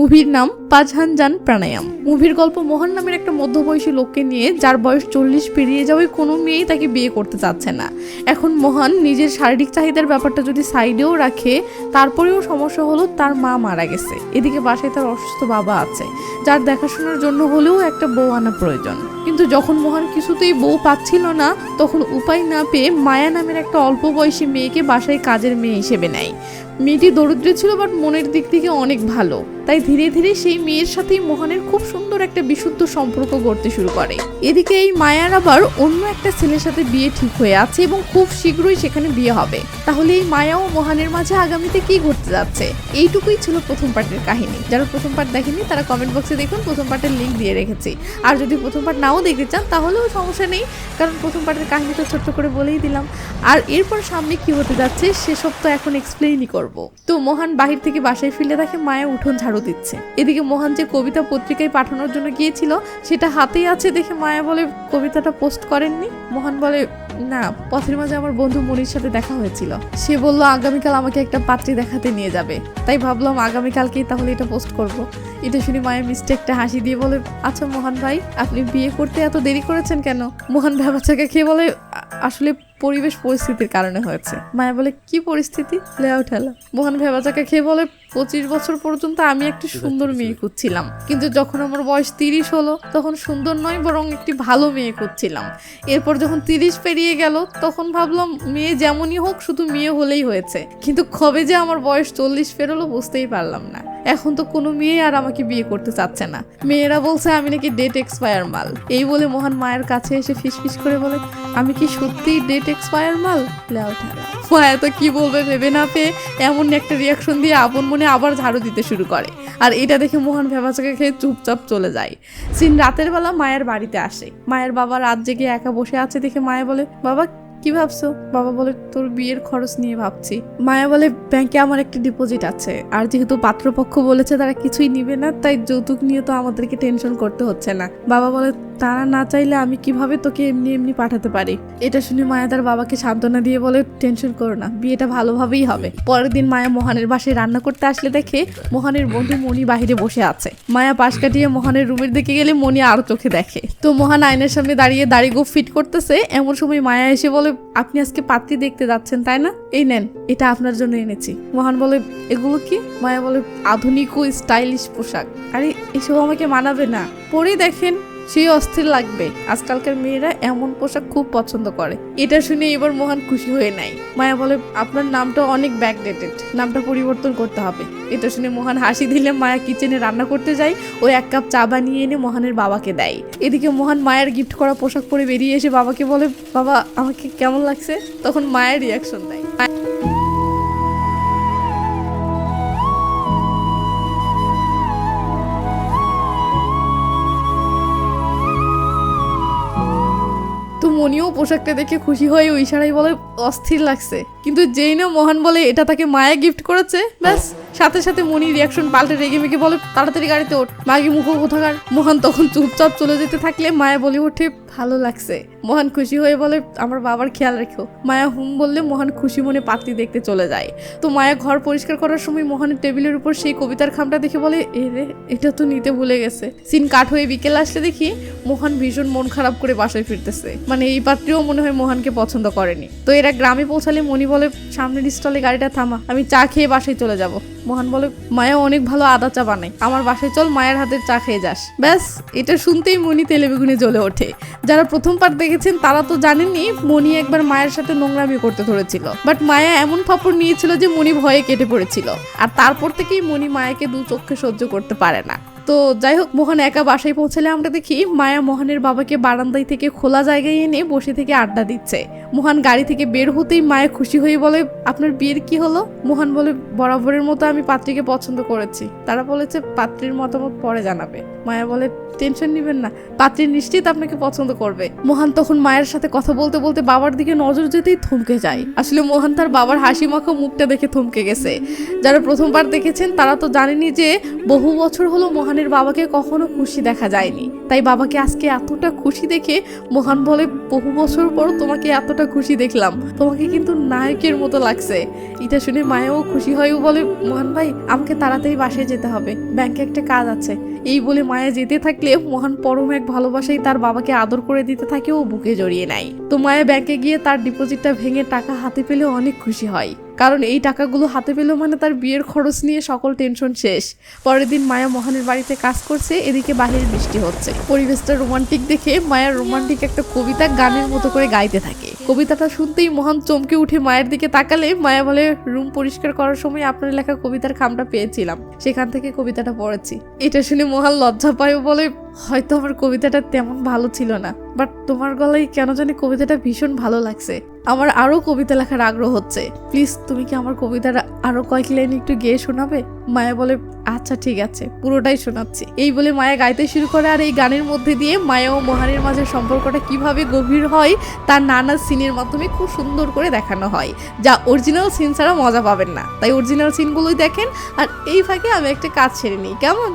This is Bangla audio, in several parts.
মুভির নাম পাঝানজান প্রাণায়াম। মুভির গল্প মোহন নামের একটা মধ্যবয়সী লোককে নিয়ে যার বয়স চল্লিশ পেরিয়ে যাওয়ায় কোনো মেয়েই তাকে বিয়ে করতে চাচ্ছে না। এখন মোহন নিজের শারীরিক চাহিদার ব্যাপারটা যদি সাইডেও রাখে, তারপরেও সমস্যা হলো তার মা মারা গেছে। এদিকে বাসায় তার অসুস্থ বাবা আছে, যার দেখাশোনার জন্য হলেও একটা বউ আনা প্রয়োজন। কিন্তু যখন মোহন কিছুতেই বউ পাচ্ছিল না, তখন উপায় না পেয়ে মায়া নামের একটা অল্প বয়সী মেয়েকে বাসায় কাজের মেয়ে হিসেবে নেয়। মেয়েটি দরিদ্র ছিল, বাট মনের দিক থেকে অনেক ভালো। তাই ধীরে ধীরে সেই মেয়ের সাথেই মোহনের খুব সুন্দর একটা বিশুদ্ধ সম্পর্ক গড়তে শুরু করে। এদিকে এই মায়ার আবার অন্য একটা ছেলের সাথে বিয়ে ঠিক হয়ে আছে এবং খুব শীঘ্রই সেখানে বিয়ে হবে। তাহলে এই মায়া ও মোহনের মাঝে আগামীতে কি ঘটতে যাচ্ছে? এইটুকুই ছিল প্রথম পার্টের কাহিনী। যারা প্রথম পার্ট দেখেনি তারা কমেন্ট বক্সে দেখুন, প্রথম পার্টের লিঙ্ক দিয়ে রেখেছি। আর যদি প্রথম পার্ট নাও দেখতে চান, তাহলেও সমস্যা নেই, কারণ প্রথম পার্টের কাহিনী তো ছোট্ট করে বলেই দিলাম। আর এরপর সামনে কি হতে যাচ্ছে, সেসব তো এখন এক্সপ্লেইনই করব। তো মোহন বাহির থেকে বাসায় ফিরে দেখে মায়া উঠোন ঝাড়ু দিচ্ছে। এদিকে মোহন যে কবিতা পত্রিকায় পাঠানোর জন্য গিয়েছিল, সেটা হাতেই আছে দেখে মায়া বলে কবিতাটা পোস্ট করেননি। মোহন বলে, না, পথের মাঝে আমার বন্ধু মনির সাথে দেখা হয়েছিল। সে বলল, আগামীকাল আমাকে একটা পাত্রী দেখাতে নিয়ে যাবে। তাই ভাবলাম, আগামীকালকেই তাহলে এটা পোস্ট করব। এটা শুনে মায়ের মিস্টেকটা হাসি দিয়ে বলে আচ্ছা মোহন ভাই, আপনি বিয়ে করতে এত দেরি করেছেন কেন? মোহন ভেবাচাকে খেয়ে বলে আসলে পরিবেশ পরিস্থিতির কারণে হয়েছে। মায়া বলে কি পরিস্থিতি? লেআউট হেলা মোহন ভেবাচাকা খেয়ে বলে পঁচিশ বছর পর্যন্ত আমি একটি সুন্দর মেয়ে খুঁজছিলাম। কিন্তু যখন আমার বয়স তিরিশ হলো তখন সুন্দর নয় বরং একটি ভালো মেয়ে খুঁজছিলাম। এরপর যখন তিরিশ পেরিয়ে গেল তখন ভাবলাম মেয়ে যেমনই হোক শুধু মেয়ে হলেই হয়েছে। কিন্তু কবে যে আমার বয়স চল্লিশ পেরোলো বুঝতেই পারলাম না। এখন তো কোনো মেয়ে আর আমাকে বিয়ে করতে চাচ্ছে না। মেয়েরা বলছে আমি নাকি ডেট এক্সপায়ার মাল। এই বলে মোহন মায়ের কাছে এসে ফিসফিস করে বলে আমি কি সত্যিই ডেট এক্সপায়ার মাল? লেও তো কি বলবে ভেবে না পেয়ে এমন একটা রিয়াকশন দিয়ে আপন মনে আবার ঝাড়ু দিতে শুরু করে। আর এটা দেখে মোহন ভেবাচাকে খেয়ে চুপচাপ চলে যায়। সিন রাতের বেলা মায়ের বাড়িতে আসে। মায়ের বাবা রাত জেগে একা বসে আছে দেখে মায়া বলে, বাবা, কি ভাবছ? বাবা বলে, তোর বিয়ের খরচ নিয়ে ভাবছি। মায়া বলে, ব্যাংকে আমার একটা ডিপোজিট আছে। আর যেহেতু পাত্রপক্ষ বলেছে তারা কিছুই নিবে না, তাই যৌতুক নিয়ে তো আমাদেরকে টেনশন করতে হচ্ছে না। বাবা বলে তারা না চাইলে আমি কীভাবে তোকে এমনি এমনি পাঠাতে পারি? এটা শুনে মায়া তার বাবাকে সান্ত্বনা দিয়ে বলে, টেনশন করো না, বিয়েটা ভালোভাবেই হবে। পরের দিন মায়া মোহনের বাসায় রান্না করতে আসলে দেখে মোহনের বন্ধু মণি বাহিরে বসে আছে। মায়া পাশ কাটিয়ে মোহনের রুমের দিকে গেলে মণি আরও চোখে দেখে। তো মোহন আয়নার সামনে দাঁড়িয়ে দাড়ি গোফ ফিট করতেছে, এমন সময় মায়া এসে বলে, আপনি আজকে পাত্রী দেখতে যাচ্ছেন, তাই না? এই নেন, এটা আপনার জন্য এনেছি। মোহন বলে, এগুলো কি? মায়া বলে, আধুনিক ও স্টাইলিশ পোশাক। আরে, এসব আমাকে মানাবে না। পরেই দেখেন সেই অস্থির লাগবে। আজকালকার মেয়েরা এমন পোশাক খুব পছন্দ করে। এটা শুনে এবার মোহন খুশি হয়ে নাই মায়া বলে, আপনার নামটা অনেক ব্যাকডেটেড নামটা পরিবর্তন করতে হবে। এটা শুনে মোহন হাসি দিলে মায়া কিচেনে রান্না করতে যায়। ও এক কাপ চা বানিয়ে এনে মোহনের বাবাকে দেয়। এদিকে মোহন মায়ের গিফট করা পোশাক পরে বেরিয়ে এসে বাবাকে বলে, বাবা, আমাকে কেমন লাগছে? তখন মায়ের রিয়াকশন দেয়। পোশাকটা দেখে খুশি হয়ে ওই সারাই বলে, অস্থির লাগছে। কিন্তু যেই না মোহন বলে, এটা তাকে মায়া গিফট করেছে? ব্যাস, সাথে সাথে মনি রিয়াকশন পাল্টে রেগে মেগে বলে, তাড়াতাড়ি গাড়িতে ওঠ। মাগি মুখ কোথাকার মহান তখন চুপচাপ চলে যেতে থাকলে মায়া বলে ওঠে ভালো লাগছে। মোহন খুশি হয়ে বলে, আমার বাবার খেয়াল রেখো। মায়া হুম বললে, মোহন খুশি মনে পাত্রী দেখতে চলে যায়। তো মায়া ঘর পরিষ্কার করার সময় মোহনের টেবিলের উপর সেই কবিতার খামটা দেখে বলে, এ রে, এটা তো নিতে ভুলে গেছে। সিন কাট হয়ে বিকেল আসলে দেখি, মোহন ভীষণ মন খারাপ করে বাসায় ফিরতেছে। মানে এই পাত্রীও মনে হয় মোহনকে পছন্দ করেনি। তো এরা গ্রামে পৌঁছালে মনি বলে, সামনের স্টলে গাড়িটা থামা, আমি চা খেয়ে বাসায় চলে যাব। মোহন বলে, মায়া অনেক ভালো আদা চা বানায়। আমার বাসায় চল, মায়ের হাতের চা খেয়ে যাস। ব্যাস, এটা শুনতেই মনি তেলে বেগুনে জ্বলে ওঠে। যারা প্রথম পার্ট দেখেছেন, তারা তো জানেনই মনি একবার মায়ের সাথে নোংরামি করতে ধরেছিল। বাট মায়া এমন ফাপড় নিয়েছিল যে মনি ভয়ে কেটে পড়েছিল। আর তারপর থেকেই মনি মায়াকে দু চোখে সহ্য করতে পারে না। তো যাই হোক, মোহন একা বাসায় পৌঁছালে আমরা দেখি মায়া মোহনের বাবাকে বারান্দায় থেকে খোলা জায়গায় এনে বসে থেকে আড্ডা দিচ্ছে। মোহন গাড়ি থেকে বের হতেই মায়া খুশি হয়ে বলে, আপনার বিয়ের কি হলো? মোহন বলে, বরাবরের মতো আমি পাত্রীকে পছন্দ করেছি। তারা বলেছে, পাত্রীর মতামত পরে জানাবে। মায়া বলে, টেনশন নিবেন না, পাত্রী নিশ্চিত আপনাকে পছন্দ করবে। মোহন তখন মায়ের সাথে কথা বলতে বলতে বাবার দিকে নজর যেতেই থমকে যায়। আসলে মোহন তার বাবার হাসি মাখো মুখটা দেখে থমকে গেছে। যারা প্রথমবার দেখেছেন তারা তো জানেনি যে বহু বছর হলো মোহন মহানের বাবাকে কখনো খুশি দেখা যায়নি। তাই বাবাকে আজকে এতটা খুশি দেখে মহান বলে বহু বছর পর তোমাকে এতটা খুশি দেখলাম। তোমাকে কিন্তু নায়কের মতো লাগছে। এটা শুনে মায়াও খুশি হয় বলে, মোহন ভাই, আমাকে তাড়াতাড়ি বাসায় যেতে হবে। ব্যাংকে একটা কাজ আছে। এই বলে মায়া যেতে থাকলে মহান পরম এক ভালোবাসাই তার বাবাকে আদর করে দিতে থাকে ও বুকে জড়িয়ে নেয়। তো মায়া ব্যাংকে গিয়ে তার ডিপোজিটটা ভেঙে টাকা হাতে পেলে অনেক খুশি হয়। কারণ এই টাকাগুলো হাতে পেলেও মানে তার বিয়ের খরচ নিয়ে সকল টেনশন শেষ। পরের দিন মায়া মহানের বাড়িতে কাজ করছে, এদিকে বাহিরে বৃষ্টি হচ্ছে। পরিবেশটা রোমান্টিক দেখে মায়ার রোমান্টিক একটা কবিতা গানের মতো করে গাইতে থাকে। কবিতাটা শুনতেই মহান চমকে উঠে মায়ের দিকে তাকালে মায়া বলে, রুম পরিষ্কার করার সময় আপনার লেখা কবিতার খামটা পেয়েছিলাম। সেখান থেকে কবিতাটা পড়েছি। এটা শুনে মহান লজ্জা পায় বলে হয়তো আমার কবিতাটা তেমন ভালো ছিল না বাট তোমার গলায় কেন জানি কবিতাটা ভীষণ ভালো লাগছে। আমার আরও কবিতা লেখার আগ্রহ হচ্ছে। প্লিজ, তুমি কি আমার কবিতাটা আরও কয়েক লাইন একটু গেয়ে শোনাবে? মায়া বলে আচ্ছা ঠিক আছে, পুরোটাই শোনাচ্ছি। এই বলে মায়া গাইতে শুরু করে, আর এই গানের মধ্যে দিয়ে মায়া ও মহানের মাঝে সম্পর্কটা কীভাবে গভীর হয়, তার নানা সিনের মাধ্যমে খুব সুন্দর করে দেখানো হয়, যা অরিজিনাল সিন ছাড়া মজা পাবেন না। তাই অরিজিনাল সিনগুলোই দেখেন, আর এই ফাঁকে আমি একটা কাজ ছেড়ে নিই, কেমন?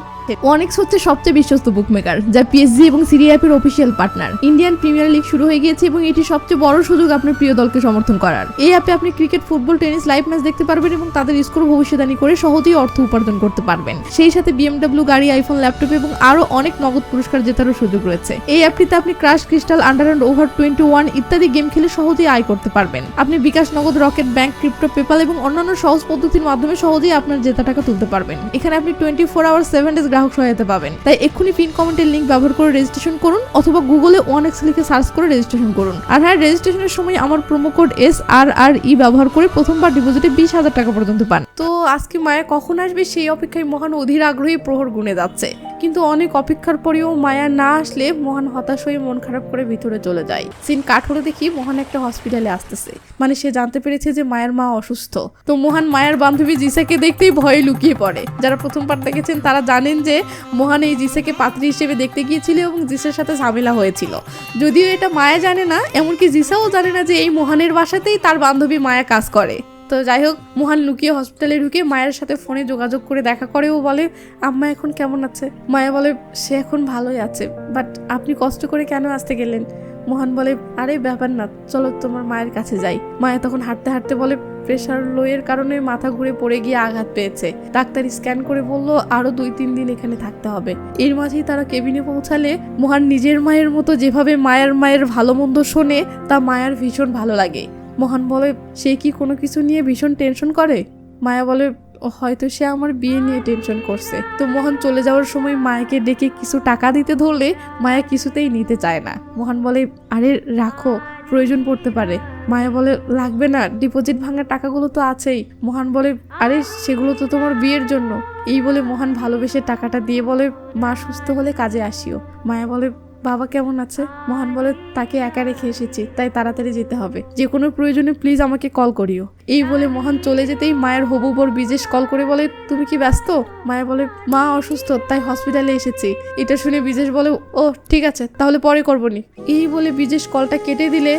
ওয়ানিক্স হচ্ছে সবচেয়ে বিশ্বস্ত বুকমেকার যা পিএসজি এবং সিরি অ্যাপের official partner Indian Premier League শুরু হয়ে গিয়েছে এবং এটি সবচেয়ে বড় সুযোগ আপনার প্রিয় দলকে সমর্থন করার। এই অ্যাপে আপনি cricket football tennis live match দেখতে পারবেন এবং তাদের স্কোর ভবিষ্যৎবাণী করে সহজেই অর্থ উপার্জন করতে পারবেন। সেই সাথে বিএমডব্লিউ গাড়ি আইফোন ল্যাপটপ এবং আরও অনেক নগদ পুরস্কার জেতারও সুযোগ রয়েছে। এই অ্যাপটিতে আপনি crash crystal under and over twenty one ইত্যাদি গেম খেলে সহজেই আয় করতে পারবেন। আপনি বিকাশ নগদ রকেট ব্যাংক ক্রিপ্টো পেপাল এবং অন্যান্য সহজ পদ্ধতির মাধ্যমে সহজেই আপনার জেতা টাকা তুলতে পারবেন। এখানে আপনি twenty four hour seven days গ্রাহক সহায়তা পাবেন। তাই এক্ষুনি পিন কমেন্টের লিঙ্ক ব্যবহার করে রেজিস্ট্রেশন করুন অথবা গুগলে ওয়ান এক্স লিখে সার্চ করে রেজিস্ট্রেশন করুন। আর হ্যাঁ রেজিস্ট্রেশনের সময় আমার promo code S R R E ব্যবহার করে প্রথমবার ডিপোজিটে বিশ হাজার টাকা পর্যন্ত পান। তো আজকে মায়া কখন আসবে? সেই অপেক্ষায় মহান অধীর আগ্রহী প্রহর গুনে যাচ্ছে। কিন্তু অনেক অপেক্ষার পরেও মায়া না আসলে মহান হতাশ হয়ে মন খারাপ করে ভিতরে চলে যায়। সিন কাট হলে দেখি মহান একটা হসপিটালে আসতেছে। মানে সে জানতে পেরেছে যে মায়ের মা অসুস্থ। তো মহান মায়ের বান্ধবী জিসাকে দেখতেই ভয়ে লুকিয়ে পড়ে। যারা প্রথম পার্ট দেখেছেন তারা জানেন যে মহান এই জিসাকে পাত্রী হিসেবে দেখতে গিয়েছিল এবং জিসার সাথে ঝামেলা হয়েছিল। যদিও এটা মায়া জানে না, এমনকি জিসাও জানে না যে এই মহানের বাসাতেই তার বান্ধবী মায়া কাজ করে। তো যাই হোক, মোহান লুকিয়ে হসপিটালে ঢুকে মায়ের সাথে ফোনে যোগাযোগ করে দেখা করে ও বলে, আম্মা এখন কেমন আছে? মায়া বলে, সে এখন ভালোই আছে, বাট আপনি কষ্ট করে কেন আসতে গেলেন? মোহন বলে আরে ব্যাপার না চলো তোমার মায়ের কাছে যাই। মায়া তখন হাঁটতে হাঁটতে বলে প্রেশার লোয়ের কারণে মাথা ঘুরে পড়ে গিয়ে আঘাত পেয়েছে। ডাক্তার স্ক্যান করে বলল আরও দুই তিন দিন এখানে থাকতে হবে। এর মাঝেই তারা কেবিনে পৌঁছালে মোহান নিজের মায়ের মতো যেভাবে মায়ের মায়ের ভালো মন্দ শোনে তা মায়ার ভীষণ ভালো লাগে। মোহন বলে সে কি কোনো কিছু নিয়ে ভীষণ টেনশন করে? মায়া বলে "ও, হয়তো সে আমার বিয়ে নিয়ে টেনশন করছে। তো মোহন চলে যাওয়ার সময় মায়াকে ডেকে কিছু টাকা দিতে ধরলে মায়া কিছুতেই নিতে চায় না। মোহন বলে, আরে, রাখো, প্রয়োজন পড়তে পারে। মায়া বলে, লাগবে না ডিপোজিট ভাঙার টাকাগুলো তো আছেই। মোহন বলে, আরে, সেগুলো তো তোমার বিয়ের জন্য। এই বলে মোহন ভালোবেসে টাকাটা দিয়ে বলে, মা, সুস্থ হলে কাজে আসিও। মায়া বলে বাবা কেমন আছে? মহান বলে তাকে একা রেখে এসেছি, তাই তাড়াতাড়ি যেতে হবে। যে কোনো প্রয়োজনে প্লিজ আমাকে কল করিও। এই বলে মহান চলে যেতেই মায়ের হবু বর বিজেশ কল করে বলে, তুমি কি ব্যস্ত? মায়া বলে, মা অসুস্থ, তাই হসপিটালে এসেছি। এটা শুনে বিজেশ বলে ও ঠিক আছে, তাহলে পরে করবনি এই বলে বিজেশ কলটা কেটে দিলে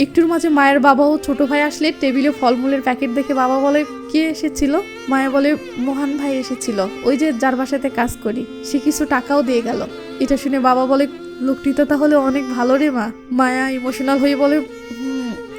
একটুর মাঝে মায়ের বাবা ও ছোট ভাই আসলে টেবিলে ফলমূলের প্যাকেট দেখে বাবা বলে কে এসেছিল? মায়া বলে মহান ভাই এসেছিল। ওই যে যার বাসাতে কাজ করি সে কিছু টাকাও দিয়ে গেল। এটা শুনে বাবা বলে লোকটি তো তাহলে অনেক ভালো রে মা। মায়া ইমোশনাল হয়ে বলে "হুম,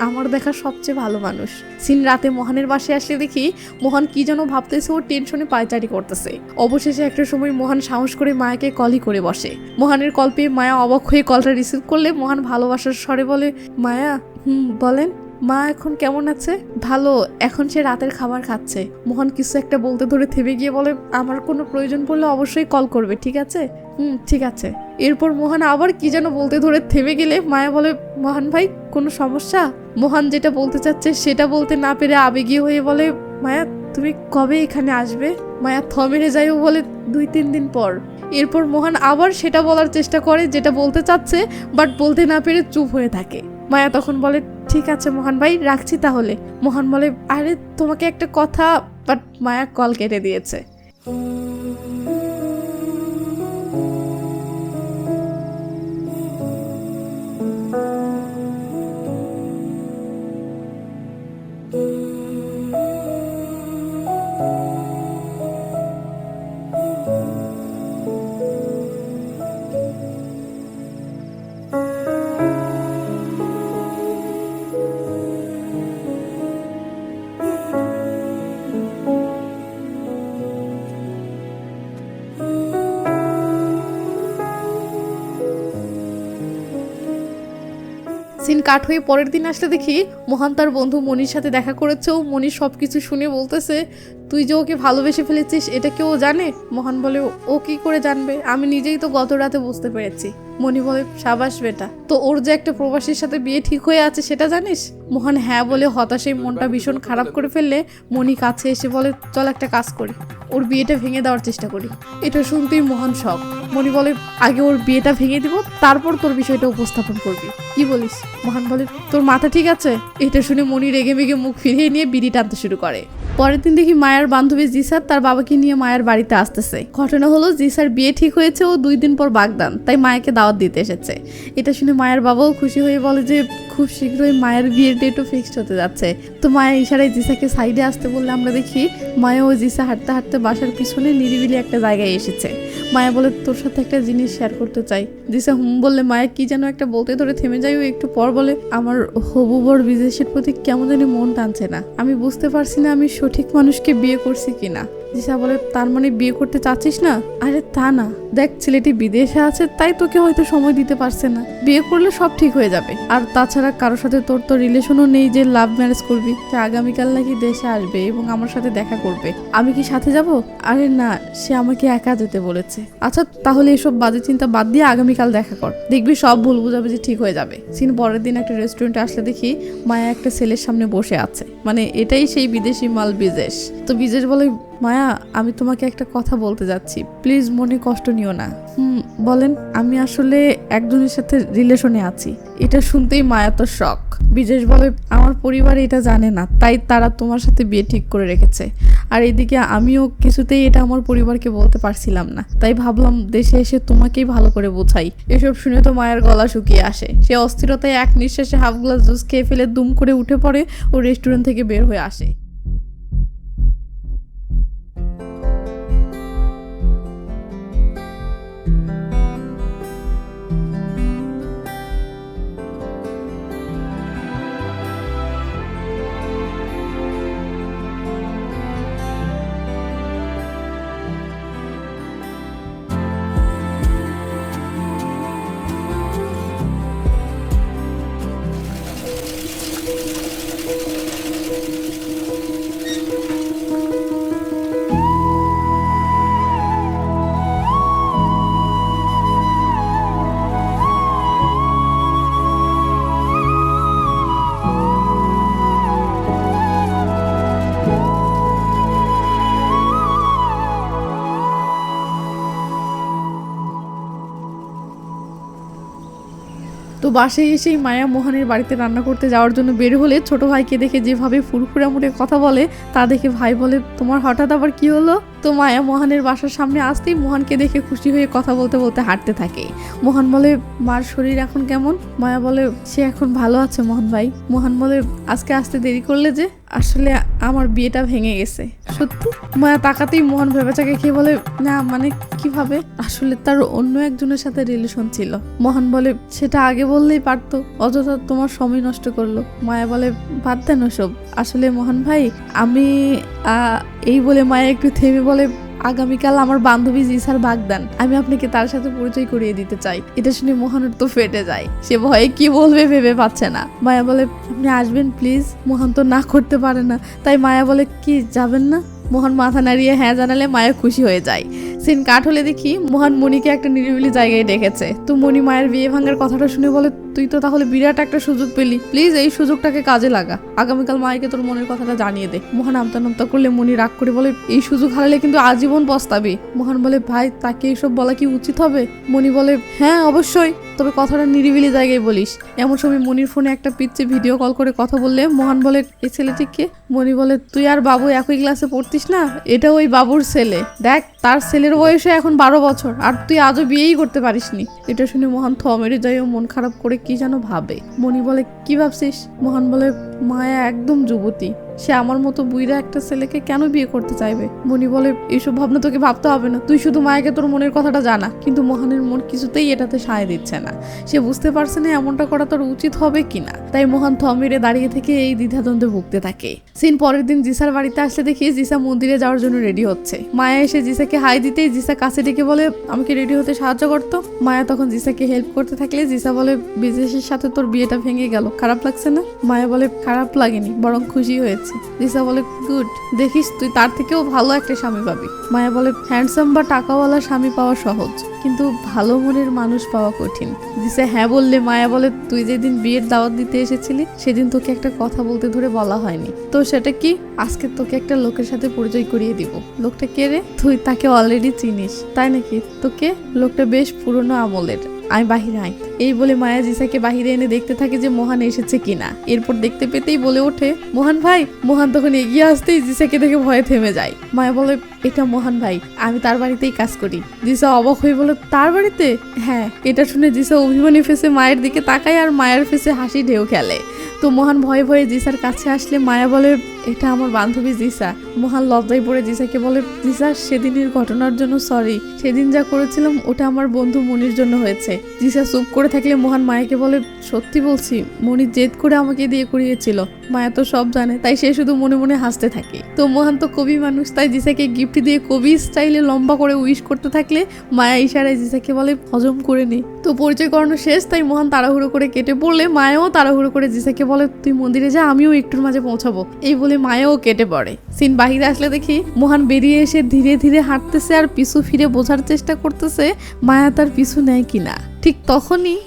আমার দেখা সবচেয়ে ভালো মানুষ। সিন রাতে মোহনের বাসায় আসলে দেখি মোহন কি যেন ভাবতেছে ও টেনশনে পায়চারি করতেছে। অবশেষে একটা সময় মোহন সাহস করে মায়াকে কলই করে বসে। মোহনের কল পেয়ে মায়া অবাক হয়ে কলটা রিসিভ করলে মোহন ভালোবাসার স্বরে বলে, মায়া, হুম, বলেন, মা এখন কেমন আছে? ভালো, এখন সে রাতের খাবার খাচ্ছে। মোহন কিছু একটা বলতে ধরে থেমে গিয়ে বলে, আমার কোনো প্রয়োজন পড়লে অবশ্যই কল করবে, ঠিক আছে? হুম, ঠিক আছে। এরপর মোহন আবার কি যেন বলতে ধরে থেমে গেলে মায়া বলে, মোহন ভাই, কোনো সমস্যা? মোহন যেটা বলতে চাচ্ছে সেটা বলতে না পেরে আবেগীয় হয়ে বলে, মায়া, তুমি কবে এখানে আসবে? মায়া, থ মেরে যাইও বলে দুই তিন দিন পর। এরপর মোহন আবার সেটা বলার চেষ্টা করে, যেটা বলতে চাচ্ছে বাট বলতে না পেরে চুপ হয়ে থাকে। মায়া তখন বলে, ঠিক আছে মোহন ভাই, রাখছি তাহলে। মোহন বলে, আরে, তোমাকে একটা কথা বাট মায়া কল কেটে দিয়েছে। কাট হয়ে পরের দিন আসলে দেখি মহান তার বন্ধু মনির সাথে দেখা করেছে। ও মনি সব কিছু শুনে বলতেছে, তুই যে ওকে ভালোবেসে ফেলেছিস, এটা কেউ জানে? মহান বলে, ও কি করে জানবে? আমি নিজেই তো গত রাতে বুঝতে পেরেছি। মনি বলে, সাবাস বেটা, তো ওর যে একটা প্রবাসীর সাথে বিয়ে ঠিক হয়ে আছে, সেটা জানিস? মোহন হ্যাঁ বলে হতাশায় মনটা ভীষণ খারাপ করে ফেললে মনি কাছে এসে বলে, চল একটা কাজ করি। ওর বিয়েটা ভেঙে দেওয়ার চেষ্টা করি। এটা শুনতেই মোহন শখ। মনি বলে, আগে ওর বিয়েটা ভেঙে দিব, তারপর তোর বিষয়টা উপস্থাপন করবি। কি বলিস? মোহন বলে, তোর মাথা ঠিক আছে? এটা শুনে মনি রেগে মেগে মুখ ফিরিয়ে নিয়ে বিড়ি টানতে শুরু করে। পরের দিন দেখি মায়ের বান্ধবী জিসার তার বাবাকে নিয়ে মায়ের বাড়িতে আসতেছে। ঘটনা হলো, জিসার বিয়ে ঠিক হয়েছে ও দুই দিন পর বাগদান, তাই মায়াকে দাওয়াত দিতে এসেছে। এটা শুনে মায়ের বাবাও খুশি হয়ে বলে যে, খুব শীঘ্রই মায়ের বিয়ের ডেটও ফিক্সড হতে যাচ্ছে। তো মায়ের ইশারায় জিসাকে সাইডে আসতে বললে আমরা দেখি মায়া ও জিসা হাঁটতে হাঁটতে বাসার পিছনে নিরিবিলি একটা জায়গায় এসেছে। মায়া বলে, তোর সাথে একটা জিনিস শেয়ার করতে চাই। জিসা হুম বললে, মায়া, কি যেন একটা বলতে ধরে থেমে যাই ও একটু পর বলে, আমার হবু বর বিদেশের প্রতি কেমন জানি মন টানছে না। আমি বুঝতে পারছি না আমি সঠিক মানুষকে বিয়ে করছি কিনা জিসা বলে, তার মানে বিয়ে করতে চাচ্ছিস না? আরে তা না। দেখ, ছেলেটি বিদেশে আছে, তাই তোকে হয়তো সময় দিতে পারছে না। বিয়ে করলে সব ঠিক হয়ে যাবে। আর তাছাড়া কারোর সাথে তোর তো রিলেশনও নেই যে লাভ ম্যারেজ করবি। সে আগামীকাল নাকি দেশে আসবে এবং আমার সাথে দেখা করবে। আমি কি সাথে যাব? আরে না, সে আমাকে একা যেতে বলেছে। আচ্ছা তাহলে এসব বাজে চিন্তা বাদ দিয়ে আগামীকাল দেখা কর। দেখবি সব ভুল বুঝাবে যে ঠিক হয়ে যাবে। সিন পরের দিন একটা রেস্টুরেন্টে আসলে দেখি মায়া একটা ছেলের সামনে বসে আছে। মানে এটাই সেই বিদেশি মাল বিদেশ তো বিদেশ বলে মায়া, আমি তোমাকে একটা কথা বলতে যাচ্ছি। প্লিজ মনে কষ্ট নিও না। হুম বলেন, আমি আসলে একজনের সাথে রিলেশনে আছি। এটা শুনতেই মায়া তো শখ। বলে আমার পরিবার এটা জানে না, তাই তারা তোমার সাথে বিয়ে ঠিক করে রেখেছে। আর এদিকে আমিও কিছুতেই এটা আমার পরিবারকে বলতে পারছিলাম না। তাই ভাবলাম, দেশে এসে তোমাকেই ভালো করে বোঝাই। এসব শুনে তো মায়ের গলা শুকিয়ে আসে। সে অস্থিরতায় এক নিঃশ্বাসে হাফ গ্লাস জুস খেয়ে ফেলে দুম করে উঠে পড়ে ও রেস্টুরেন্ট থেকে বের হয়ে আসে। বাসায় এসেই মায়া মোহনের বাড়িতে রান্না করতে যাওয়ার জন্য বের হলে ছোট ভাইকে দেখে যেভাবে ফুরফুরা মুড়ে কথা বলে, তা দেখে ভাই বলে, তোমার হঠাৎ আবার কি হলো? তো মায়া মোহনের বাসার সামনে আসতেই মোহনকে দেখে খুশি হয়ে কথা বলতে বলতে হাঁটতে থাকে। মোহন বলে, মার শরীর এখন কেমন? মায়া বলে, সে এখন ভালো আছে মোহন ভাই। মোহন বলে, আজকে আসতে দেরি করলে যে? আসলে আমার বিয়েটা ভেঙে গেছে। সত্যি? মায়া তাকাতেই মোহন ভেবেচাকে খেয়ে বলে, না মানে কীভাবে? আসলে তার অন্য একজনের সাথে রিলেশন ছিল। মোহন বলে, সেটা আগে বললেই পারতো, অযথা তোমার সময় নষ্ট করল। মায়া বলে, বাদ দেন ওসব। আসলে মোহন ভাই, আমি এই বলে মায়া একটু থেমে বলে আগামীকাল আমার বান্ধবী জিসার বাগদান। আমি আপনাকে তার সাথে পরিচয় করিয়ে দিতে চাই। এটা শুনে মোহনের তো ফেটে যায়। সে ভয়ে কি বলবে ভেবে পাচ্ছে না। মায়া বলে, আপনি আসবেন, প্লিজ? মহান তো না করতে পারে না। তাই মায়া বলে, কি, যাবেন না? মোহন মাথা নাড়িয়ে হ্যাঁ জানালে মায়া খুশি হয়ে যায়। সিন কাঠ হলে দেখি মোহন মনিকে একটা নিরিবিলি জায়গায় ডেকেছে। তো মনি মায়ের বিয়ে ভাঙার কথাটা শুনে বলে তুই তো তাহলে বিরাট একটা সুযোগ পেলি। প্লিজ এই সুযোগটাকে কাজে লাগা। আগামীকাল মায়েকে তোর মনের কথাটা জানিয়ে দে। মোহন আমতা নামতা করলে মনি রাগ করে বলে, এই সুযোগ হারালে কিন্তু আজীবন পস্তাবি। মোহন বলে, ভাই, তাকে এইসব বলা কি উচিত হবে? মনি বলে হ্যাঁ অবশ্যই। তবে কথাটা নিরিবিলি জায়গায় বলিস। এমন সময় মনির ফোনে একটা পিচ্ছে ভিডিও কল করে কথা বললে মোহন বলে, এই ছেলেটিকে মনি বলে, তুই আর বাবু একই ক্লাসে পড়তিস না? এটা ওই বাবুর ছেলে। দেখ তার ছেলের বয়সে এখন বারো বছর, আর তুই আজও বিয়েই করতে পারিস নি এটা শুনে মহান থ মেরে যায় ও মন খারাপ করে কি যেন ভাবে। মনি বলে, কি ভাবছিস? মহান বলে, মায়া একদম যুবতী। সে আমার মতো বুইরা একটা ছেলেকে কেন বিয়ে করতে চাইবে? মনি বলে এইসব ভাবনা তোকে ভাবতে হবে না। তুই শুধু মায়াকে তোর মনের কথাটা জানা। কিন্তু মোহনের মন কিছুতেই এটাতে সায় দিচ্ছে না। সে বুঝতে পারছে না এমনটা করা তোর উচিত হবে কিনা। তাই মোহন থ মেরে দাঁড়িয়ে থেকে এই দ্বিধাদ্বন্দ্বে ভুগতে থাকে। সিন পরের দিন জিসার বাড়িতে আসলে দেখি জিসা মন্দিরে যাওয়ার জন্য রেডি হচ্ছে। মায়া এসে জিসাকে হাই দিতেই জিসা কাছে ডেকে বলে, আমাকে রেডি হতে সাহায্য করতো? মায়া তখন জিসাকে হেল্প করতে থাকলে জিসা বলে, বিজনেসের সাথে তোর বিয়েটা ভেঙে গেল। খারাপ লাগছে না? মায়া বলে, খারাপ লাগেনি, বরং খুশি হয়েছে। জিসা বলে, গুড, দেখিস তুই তার থেকেও ভালো একটা স্বামী পাবি। মায়া বলে, হ্যান্ডসাম বা টাকাওয়ালা স্বামী পাওয়া সহজ, কিন্তু ভালো মনের মানুষ পাওয়া কঠিন। জিসা হ্যাঁ বললে, মায়া বলে, তুই যেদিন বিয়ের দাওয়াত দিতে এসেছিলি, সেদিন তোকে একটা কথা বলতে ধরে বলা হয়নি। তো সেটা কি? আজকে তোকে একটা লোকের সাথে পরিচয় করিয়ে দিব। লোকটা কে রে? তুই তাকে অলরেডি চিনিস, তাই নাকি? তোকে লোকটা বেশ পুরনো আমলের। আয়, বাহিরে আয়। এই বলে মায়া জিসাকে বাহিরে এনে দেখতে থাকে যে মহান এসেছে কিনা। এরপর দেখতে পেতেই বলে ওঠে, মহান ভাই। মহান তখন এগিয়ে আসতেই জিসাকে দেখে ভয়ে থেমে যায়। মায়া বলে, এটা মহান ভাই, আমি তার বাড়িতেই কাজ করি। জিসা অবাক হয়ে বলে, তার বাড়িতে? হ্যাঁ। এটা শুনে জিসা অভিমানী ফেসে মায়ের দিকে তাকায় আর মায়ের ফেসে হাসি ঢেউ খেলে। তো মোহান ভয়ে ভয়ে জিসার কাছে আসলে মায়া বলে, এটা আমার বান্ধবী জিসা। মোহান লজ্জায় পড়ে জিসাকে বলে, জিসা, সেদিনের ঘটনার জন্য সরি। সেদিন যা করেছিলাম, ওটা আমার বন্ধু মনির জন্য হয়েছে। জিসা চুপ করে থাকলে মোহান মায়াকে বলে, সত্যি বলছি মনি জেদ করে আমাকে দিয়ে করিয়েছিল। মায়া তো সব জানে, তাই সে শুধু মনে মনে হাসতে থাকে। তো মহান তো কবি মানুষ, তাই জিসাকে গিফট দিয়ে কবি স্টাইলে লম্বা করে উইশ করতে থাকলে মায়া ইশারায় জিসাকে বলে, হজম করে নি। তো পরিচয় করানো শেষ, তাই মহান তাড়াহুড়ো করে কেটে পড়লে মায়াও তাড়াহুড়ো করে জিসাকে বলে, তুই মন্দিরে যা, আমিও একটুর মাঝে পৌঁছাবো। এই বলে মায়াও কেটে পড়ে। সিন বাহিরে আসলে দেখি মোহান বেরিয়ে এসে ধীরে ধীরে হাঁটতেছে আর পিছু ফিরে বোঝার চেষ্টা করতেছে মায়া তার পিছু নেয় কিনা। ঠিক তখনই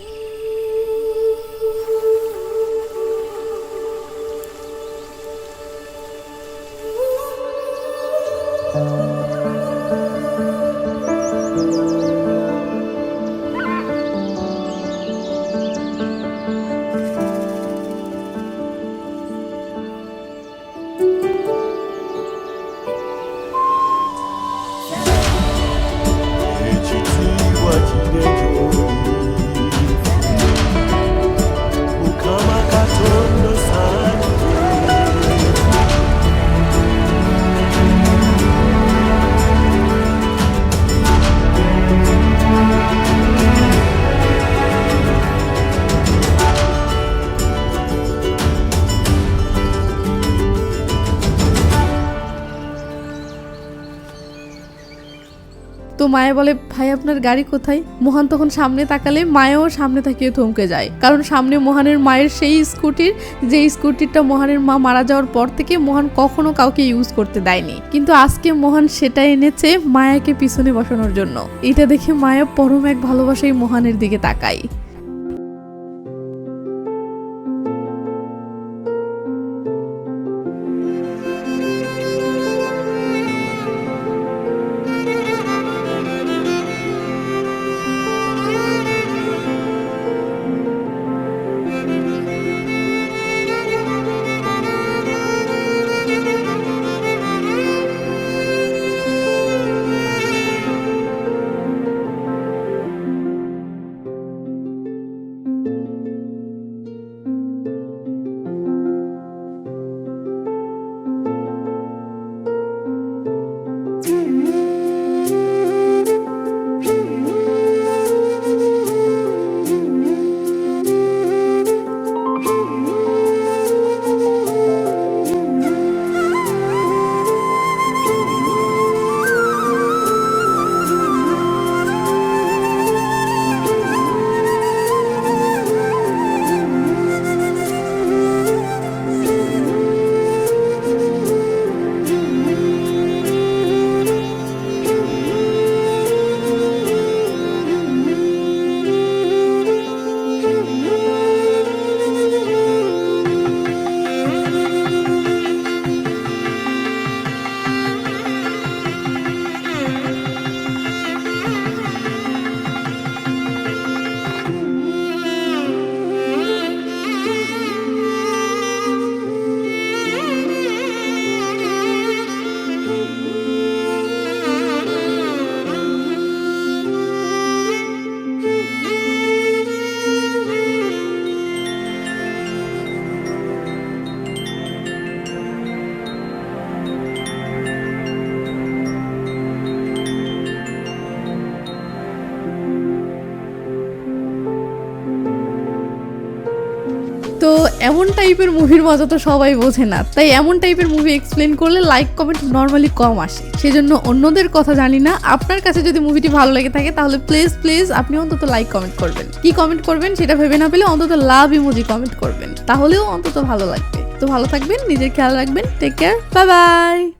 Chỉ তো মায়া বলে, ভাই, আপনার গাড়ি কোথায়? মোহান তখন সামনে তাকালে মায়াও সামনে তাকিয়ে থমকে যায়। কারণ সামনে মোহানের মায়ের সেই স্কুটির যে স্কুটিটা মোহানের মা মারা যাওয়ার পর থেকে মোহান কখনো কাউকে ইউজ করতে দেয়নি। কিন্তু আজকে মোহান সেটা এনেছে মায়াকে পিছনে বসানোর জন্য। এটা দেখে মায়া পরম এক ভালোবাসায় মোহানের দিকে তাকায়। এমন টাইপের মুভির মজা তো সবাই বোঝে না। তাই এমন টাইপের মুভি এক্সপ্লেন করলে লাইক কমেন্ট নর্মালি কম আসে। সেজন্য অন্যদের কথা জানি না। আপনার কাছে যদি মুভিটি ভালো লেগে থাকে, তাহলে প্লিজ প্লিজ আপনি অন্তত লাইক কমেন্ট করবেন। কি কমেন্ট করবেন সেটা ভেবে না পেলে অন্তত লাভ ইমোজি কমেন্ট করবেন। তাহলেও অন্তত ভালো লাগবে। তো ভালো থাকবেন, নিজের খেয়াল রাখবেন। Take care bye bye